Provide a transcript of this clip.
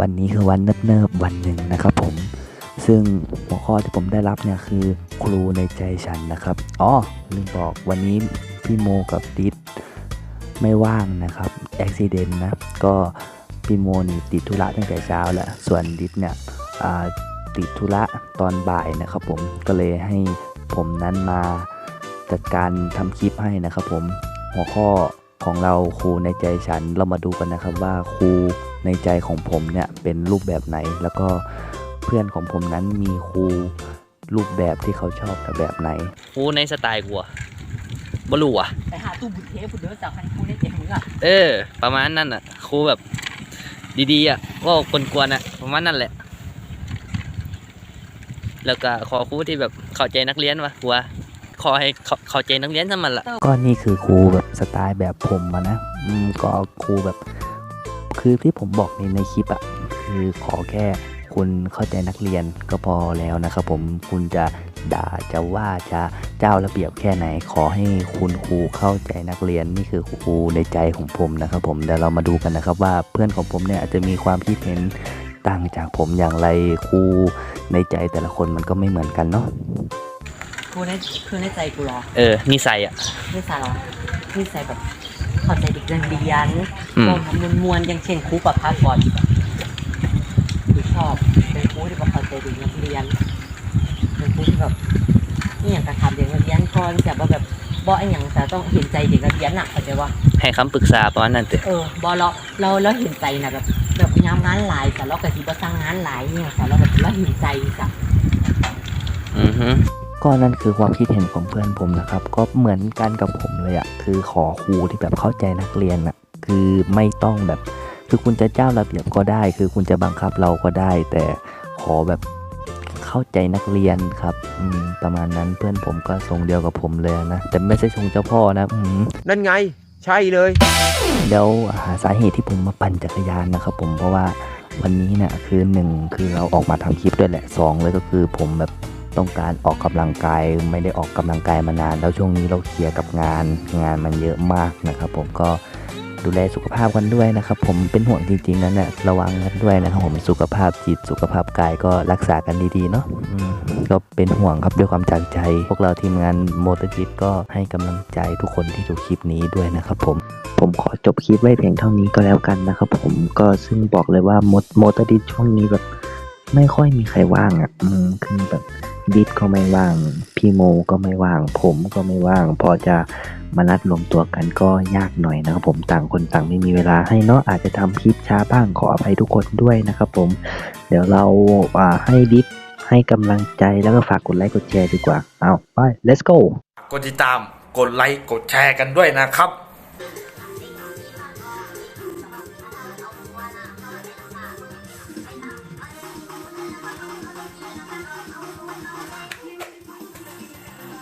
วันนี้คือวันเนิบๆวันหนึ่งนะครับผมซึ่งหัวข้อที่ผมได้รับเนี่ยคือครูในใจฉันนะครับอ๋อลืมบอกวันนี้พี่โมกับดิดไม่ว่างนะครับอุบิเหตุนะก็พี่โมนี่ติดธุระตั้งแต่เช้าแล้วส่วนดิดเนี่ยติดธุระตอนบ่ายนะครับผมก็เลยให้ผมนั้นมาจัดการทำคลิปให้นะครับผมหัวข้อ ของเราครูในใจฉันเรามาดูกันนะครับว่าครูในใจของผมเนี่ยเป็นรูปแบบไหน แล้วก็เพื่อนของผมนั้นมีครูรูปแบบที่เขาชอบแบบไหนกูในสไตล์กูอะบลูอะไปหาตู้บุญเทพบุญเด้อจากพันคูได้เจ็บมึงอะเออ ประมาณนั้นอะครูแบบ ดีๆอะว่าคนกวนๆอะประมาณนั้นแหละ แล้วก็ขอครูที่แบบเข้าใจนักเรียนวะกูว่าขอให้เข้าเข้าใจนักเรียนซะมันละก็นี่คือครูแบบสไตล์แบบผมอะนะอืมก็ครูแบบ คือที่ผมบอกในในคลิปอะคือขอแค่คุณเข้าใจนักเรียนก็พอแล้วนะครับผมคุณจะด่าจะว่าจะเจ้าระเบียบแค่ไหน ขอให้คุณครูเข้าใจนักเรียนนี่คือครูในใจของผมนะครับ ผมเดี๋ยวเรามาดูกันนะครับ ว่าเพื่อนของผมเนี่ยอาจจะมีความคิดเห็นต่างจากผมอย่างไรครูในใจแต่ละคนมันก็ไม่เหมือนกันเนาะ กูในคือในใจกูเหรอเออนิสัยอะ นิสัยเหรอนิสัยแบบเข้าใจเด็กเรียนเรียนอืม มองมวลมวลๆอย่างเช่นครูประภาสอนกูชอบเป็นครูที่แบบเข้าใจเด็กนักเรียนเป็นครูที่แบบนี่อย่างกระทำเด็กนักเรียนก่อนแต่ว่าแบบบ่ไออย่างแต่ต้องเห็นใจเด็กนักเรียนน่ะเข้าใจว่า ให้คำปรึกษาประมาณนั้นเถอะเออบอเราเราเราเห็นใจนะแบบแบบยามงานหลายแต่เราก็สิบ่สร้างงานหลายเนี่ยแต่เราแบบเราเห็นใจจ้ะ อือฮึ ก็นั่นคือความคิดเห็นของเพื่อนผมนะครับ ก็เหมือนกันกับผมเลยอะคือขอครูที่แบบเข้าใจนักเรียนอะคือไม่ต้องแบบ คือคุณจะเจ้าระเบียบก็ได้ คือคุณจะบังคับเราก็ได้ แต่ขอแบบเข้าใจนักเรียนครับอืมประมาณนั้นเพื่อนผมก็ทรงเดียวกับผมเลยนะ แต่ไม่ใช่ทรงเจ้าพ่อนะอืมนั่นไง ใช่เลยแล้วหาสาเหตุที่ผมมาปั่นจักรยานนะครับผมเพราะว่าวันนี้เนี่ยคือหนึ่งคือเราออกมาทำคลิปด้วยแหละสองเลยก็คือผมแบบ ต้องการออกกำลังกายไม่ได้ออกกำลังกายมานาน แล้วช่วงนี้เราเคลียร์กับงานงานมันเยอะมากนะครับ ผมก็ดูแลสุขภาพกันด้วยนะครับ ผมเป็นห่วงจริงๆนั้นเนี่ยระวังกันด้วยนะครับผมสุขภาพจิตสุขภาพกายก็รักษากันดีๆเนาะอืมก็เป็นห่วงครับด้วยความจากใจ พวกเราทีมงานโมเตอร์จิตก็ให้กำลังใจทุกคนที่ดูคลิปนี้ด้วยนะครับผมผมขอจบคลิปไว้เพียงเท่านี้ก็แล้วกันนะครับผมก็ซึ่งบอกเลยว่ามดโมเตอร์ดิสช่วงนี้แบบ ไม่ค่อยมีใครว่างอะอืมคือแบบดิสก็ไม่ว่าง พี่โมก็ไม่ว่าง ผมก็ไม่ว่าง พอจะมานัดรวมตัวกันก็ยากหน่อยนะครับผมต่างคนต่างไม่มีเวลาให้เนาะอาจจะทำคลิปช้าบ้างขออภัยทุกคนด้วยนะครับผม เดี๋ยวเราาให้ดิสให้กำลังใจแล้วก็ฝากกดไลค์กดแชร์ดีกว่า เอาไป let's go กดติดตาม กดไลค์ กดแชร์กันด้วยนะครับ